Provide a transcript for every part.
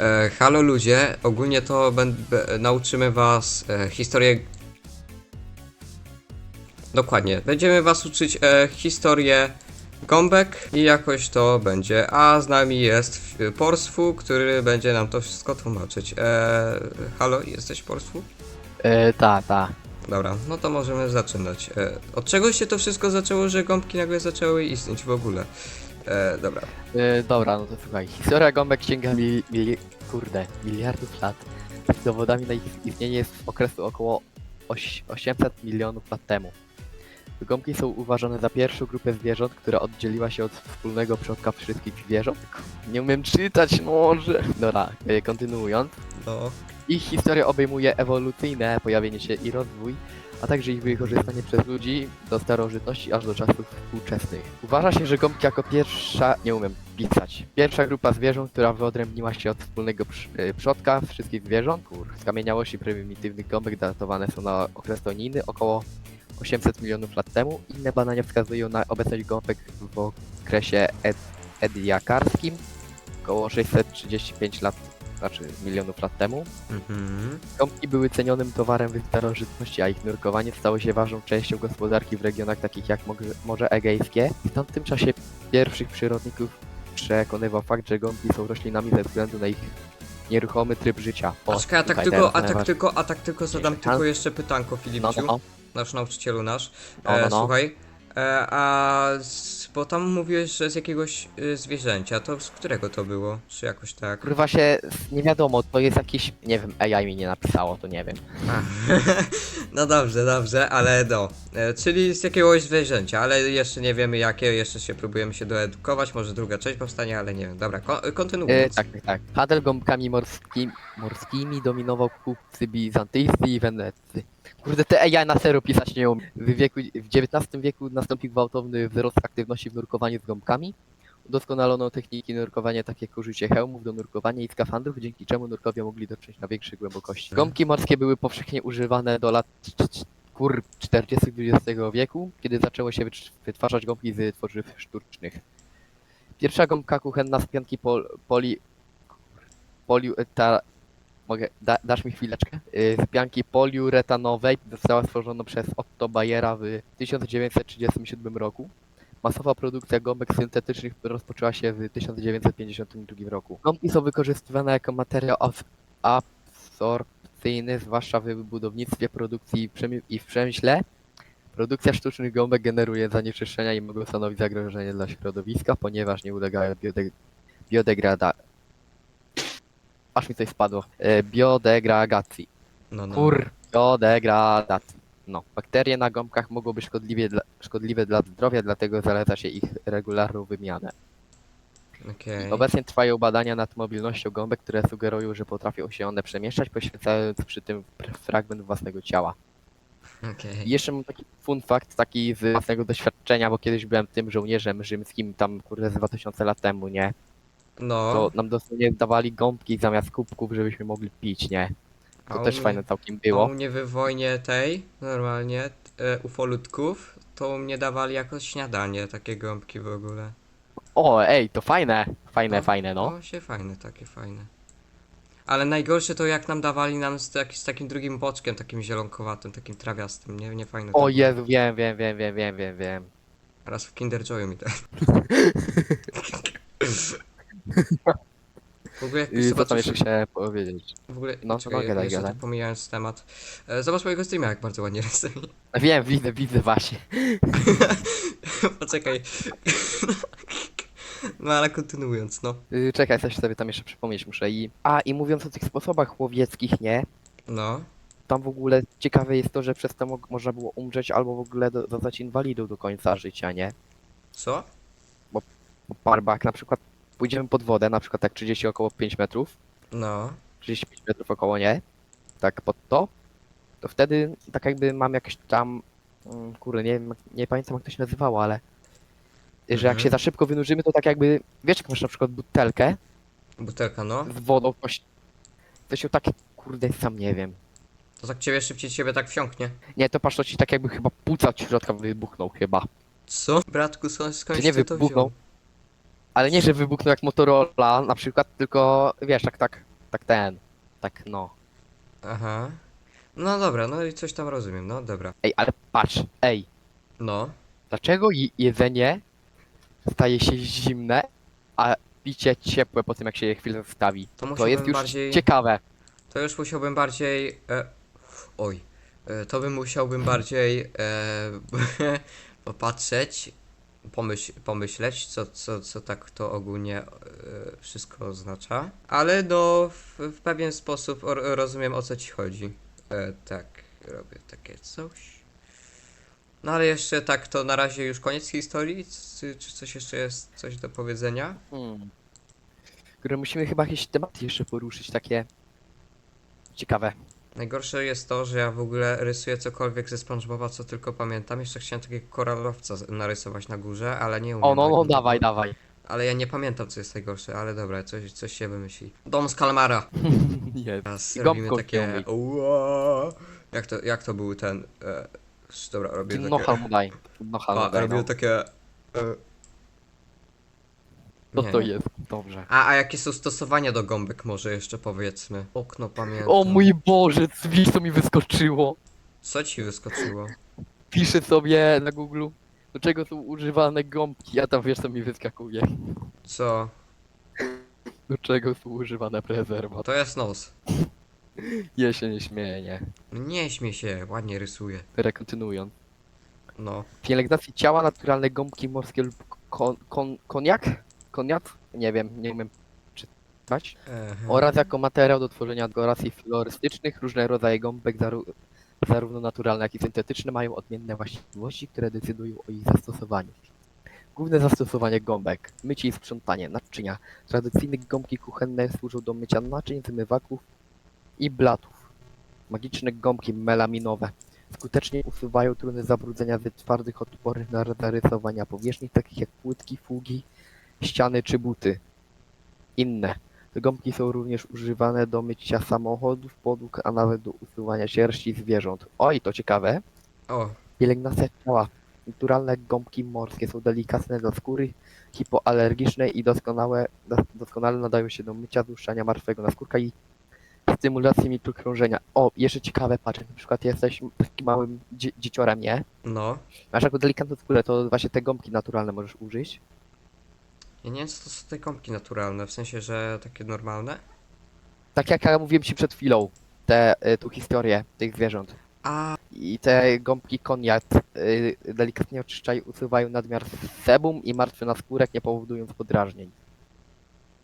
E, halo ludzie, ogólnie to nauczymy was e, historię... Dokładnie, będziemy was uczyć e, historię gąbek i jakoś to będzie. A z nami jest Porsfu, który będzie nam to wszystko tłumaczyć. E, halo, jesteś Porsfu? E, ta, ta. Dobra, no to możemy zaczynać. E, od czego się to wszystko zaczęło, że gąbki nagle zaczęły istnieć w ogóle? E, dobra. E, dobra, no to słuchaj. Historia gąbek sięga mili, mili, kurde, miliardów lat. Z dowodami na ich istnienie z okresu około oś, 800 milionów lat temu. Gąbki są uważane za pierwszą grupę zwierząt, która oddzieliła się od wspólnego przodka wszystkich zwierząt. Nie umiem czytać, może. Dobra, e, kontynuując. No. Ich historia obejmuje ewolucyjne pojawienie się i rozwój, a także ich wykorzystanie przez ludzi do starożytności aż do czasów współczesnych. Uważa się, że gąbki jako pierwsza, nie umiem pisać, pierwsza grupa zwierząt, która wyodrębniła się od wspólnego e, przodka wszystkich zwierząt. Skamieniałości prymitywnych gąbek datowane są na okres toniny około 800 milionów lat temu. Inne badania wskazują na obecność gąbek w okresie ed- ediakarskim około 635 lat, znaczy milionów lat temu. Mhm. Gąbki były cenionym towarem w starożytności, a ich nurkowanie stało się ważną częścią gospodarki w regionach takich jak Morze- Morze Egejskie. Stąd w tym czasie pierwszych przyrodników przekonywał fakt, że gąbki są roślinami ze względu na ich nieruchomy tryb życia. O, A czekaj, a tak tutaj tylko, teraz a tak najważniejsze. tylko, a tak tylko zadam tylko jeszcze pytanko, No, Filipciu, no, no. nasz nauczycielu nasz. No, no, E, no. Słuchaj, a z, bo tam mówiłeś, że z jakiegoś y, zwierzęcia, to z którego to było? Czy jakoś tak? Kurwa się, nie wiadomo, to jest jakiś, nie wiem, AI mi nie napisało, to nie wiem. A, no dobrze, dobrze, ale no. E, czyli z jakiegoś zwierzęcia, ale jeszcze nie wiemy jakie, jeszcze się próbujemy się doedukować, może druga część powstanie, ale nie wiem. Dobra, ko- E, tak, tak, tak. Handel gąbkami morskimi, morskimi dominował kupcy bizantyjscy i Wenecy. Kurde, te AI na serio pisać nie umiem. W, wieku, w XIX wieku nastąpił gwałtowny wzrost aktywności w nurkowaniu z gąbkami. Udoskonalono techniki nurkowania takie jak użycie hełmów do nurkowania i skafandrów, dzięki czemu nurkowie mogli dotrzeć na większej głębokości. Gąbki morskie były powszechnie używane do lat kur 40. XX wieku, kiedy zaczęło się wytw- wytwarzać gąbki z tworzyw sztucznych. Pierwsza gąbka kuchenna z pianki pol, poli... Poliu... Ta, mogę... Da, dasz mi chwileczkę? Y, Z pianki poliuretanowej została stworzona przez Otto Bayera w 1937 roku. Masowa produkcja gąbek syntetycznych rozpoczęła się w 1952 roku. Gąbki są wykorzystywane jako materiał abs- absorpcyjny, zwłaszcza w budownictwie, produkcji i w przemyśle. Produkcja sztucznych gąbek generuje zanieczyszczenia i mogą stanowić zagrożenie dla środowiska, ponieważ nie ulegają biode- biodegrada... Aż mi coś spadło. E, biodegradacji. No, no. Kur... biodegradacji. No, bakterie na gąbkach mogą być szkodliwie dla, szkodliwe dla zdrowia, dlatego zaleca się ich regularną wymianę. Okej. Obecnie trwają badania nad mobilnością gąbek, które sugerują, że potrafią się one przemieszczać, poświęcając przy tym pr- fragment własnego ciała. Okej. I jeszcze mam taki fun fact, taki z własnego doświadczenia, bo kiedyś byłem tym żołnierzem rzymskim, tam kurde z 2000 lat temu, nie? No. To nam dosłownie dawali gąbki zamiast kubków, żebyśmy mogli pić, nie? A To u też mnie- fajne całkiem A było. u mnie we wojnie tej, normalnie, e, ufolutków, to mnie dawali jako śniadanie takie gąbki w ogóle. O, ej, to fajne, fajne, No, fajne, no. No się fajne, takie fajne. Ale najgorsze to jak nam dawali nam z, tak, z takim drugim boczkiem, takim zielonkowatym, takim trawiastym, nie, nie fajne. to O było. Jezu, wiem, wiem, wiem, wiem, wiem, wiem, wiem. Raz w Kinder Joyu mi ten. W ogóle jak I co tam jeszcze chciałem powiedzieć? w ogóle, no, czekaj, no, gadaj, jeszcze gadaj. tak pomijając temat. E, zobacz mojego streama, jak bardzo ładnie rysuje. Wiem, widzę, widzę właśnie. Poczekaj. No ale kontynuując, no. Yy, czekaj, coś sobie tam jeszcze przypomnieć muszę i... A, i mówiąc o tych sposobach łowieckich, nie? No. Tam w ogóle ciekawe jest to, że przez to mo- można było umrzeć albo w ogóle do- zostać inwalidą do końca życia, nie? Co? Bo parbak na przykład pójdziemy pod wodę, na przykład tak 30 około 5 metrów, No. 35 metrów około, nie? Tak pod to, to wtedy tak jakby mam jakieś tam, mm, kurde, nie wiem, nie pamiętam jak to się nazywało, ale że jak Mhm. się za szybko wynurzymy, to tak jakby, wiesz jak masz na przykład butelkę Butelka, no. z wodą, to się, to się tak, kurde, sam nie wiem. To tak ciebie szybciej ciebie tak wsiąknie. Nie, to patrz, to ci tak jakby chyba płuca od środka wybuchnął chyba. Co? Bratku, skąd, skąd Czy nie ty to wybuchnął? Ale nie, że wybuchnął jak Motorola na przykład, tylko wiesz, tak, tak, tak ten, tak no. Aha. No dobra, no i coś tam rozumiem, no dobra. Ej, ale patrz, ej, No. dlaczego je- jedzenie staje się zimne, a picie ciepłe po tym jak się je chwilę zostawi? To To jest musiałbym już bardziej... ciekawe. To już musiałbym bardziej. E, oj. E, to bym musiałbym bardziej e, popatrzeć, pomyśl, pomyśleć, co, co, co tak to ogólnie e, wszystko oznacza. Ale no, w, w pewien sposób rozumiem o co ci chodzi. E, tak, robię takie coś. No ale jeszcze tak, to na razie już koniec historii? Czy, czy coś jeszcze jest, coś do powiedzenia? Hmm. Które musimy chyba jakieś tematy jeszcze poruszyć, takie ciekawe. Najgorsze jest to, że ja w ogóle rysuję cokolwiek ze SpongeBoba, co tylko pamiętam. Jeszcze chciałem takiego koralowca z- narysować na górze, ale nie umiem. O, no, no, tak, dawaj, dawaj. Ale ja nie pamiętam, co jest najgorsze, ale dobra, coś, coś się wymyśli. Dom z kalmara. Jest. Teraz I robimy gąbką takie... Ua. Jak to, jak to był ten... E, sz- dobra, robię takie... mu daj. No A, daj, robię no. takie... E, Co nie. to jest? Dobrze. A, a jakie są stosowania do gąbek może jeszcze powiedzmy? Okno pamiętam. O mój Boże, widzisz co mi wyskoczyło? Co ci wyskoczyło? Piszę sobie na Google, do czego są używane gąbki, a tam wiesz co mi wyskakuje. Co? Do czego są używane prezerwaty. To jest nos. Ja się nie śmieję, nie. Nie śmiej się, ładnie rysuję. Teraz kontynuując. No. Pielęgnacji ciała naturalne gąbki morskie lub kon, kon, koniak? Koniak? Nie wiem, nie umiem czytać. Oraz jako materiał do tworzenia dekoracji florystycznych różne rodzaje gąbek, zaru, zarówno naturalne, jak i syntetyczne, mają odmienne właściwości, które decydują o ich zastosowaniu. Główne zastosowanie gąbek. Mycie i sprzątanie naczynia. Tradycyjne gąbki kuchenne służą do mycia naczyń, zmywaków i blatów. Magiczne gąbki melaminowe. Skutecznie usuwają trudne zabrudzenia ze twardych, odpornych na zarysowania powierzchni, takich jak płytki, fugi, ściany czy buty. Inne. Te gąbki są również używane do mycia samochodów, podłóg, a nawet do usuwania sierści zwierząt. Oj, to ciekawe. O, Pielęgnacja ciała. Naturalne gąbki morskie są delikatne dla skóry, hipoalergiczne i doskonałe, dos- doskonale nadają się do mycia, złuszczania martwego naskórka i stymulacji mikrokrążenia. O, jeszcze ciekawe, patrz, na przykład jesteś takim małym dzie dzieciorem, nie? no. Masz taką delikatną skórę, to właśnie te gąbki naturalne możesz użyć. Ja nie wiem, co to są te gąbki naturalne, w sensie, że takie normalne. Tak jak ja mówiłem ci przed chwilą, te, y, tu historię tych zwierząt. A, I te gąbki koniak y, delikatnie oczyszczają, usuwają nadmiar sebum i martwy naskórek, nie powodując podrażnień.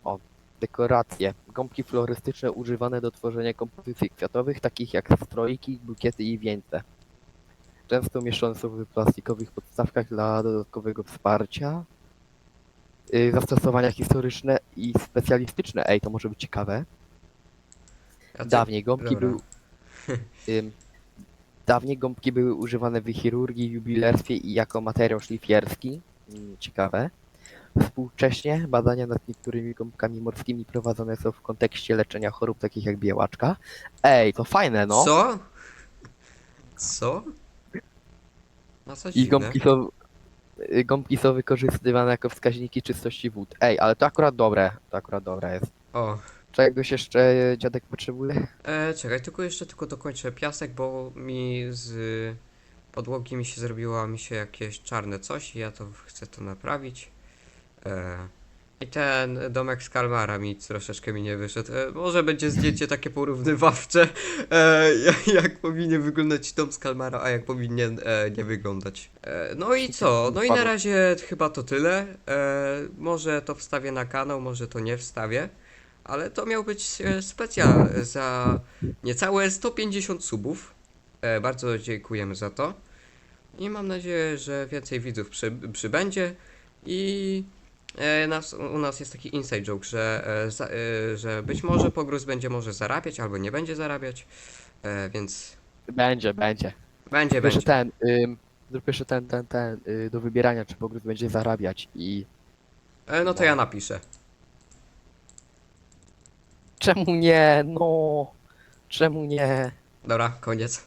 O, dekoracje. Gąbki florystyczne używane do tworzenia kompozycji kwiatowych, takich jak strojki, bukiety i wieńce. Często umieszczone są w plastikowych podstawkach dla dodatkowego wsparcia. Y, Zastosowania historyczne i specjalistyczne. Ej, to może być ciekawe. a Dawniej gąbki dobra. były. Ym, dawniej gąbki były używane w chirurgii, jubilerstwie i jako materiał szlifierski. Mm, Ciekawe. Współcześnie badania nad niektórymi gąbkami morskimi prowadzone są w kontekście leczenia chorób takich jak białaczka. Ej, to fajne, no. Co? Co? No co I dziwne. gąbki są, y, gąbki są wykorzystywane jako wskaźniki czystości wód. Ej, ale to akurat dobre. To akurat dobre jest. O, Czegoś jeszcze dziadek potrzebuje? e, czekaj, tylko jeszcze tylko dokończę piasek, bo mi z podłogi mi się zrobiło mi się jakieś czarne coś i ja to chcę to naprawić. E, I ten domek z kalmara mi troszeczkę mi nie wyszedł. E, może będzie zdjęcie takie porównywawcze, e, jak, jak powinien wyglądać dom z kalmara, a jak powinien e, nie wyglądać. E, no i co? No i na razie chyba to tyle. E, może to wstawię na kanał, może to nie wstawię. Ale to miał być e, specjal za niecałe 150 subów. E, bardzo dziękujemy za to. I mam nadzieję, że więcej widzów przy, przybędzie. I nas, u nas jest taki inside joke, że, e, za, e, że być może Pogruz będzie może zarabiać, albo nie będzie zarabiać. E, więc Będzie, będzie. będzie, jeszcze będzie. ten, ym, zrób jeszcze ten, ten, ten, y, do wybierania, czy pogród będzie zarabiać i... E, no to ja napiszę. Czemu nie, no? Czemu nie? Dobra, koniec.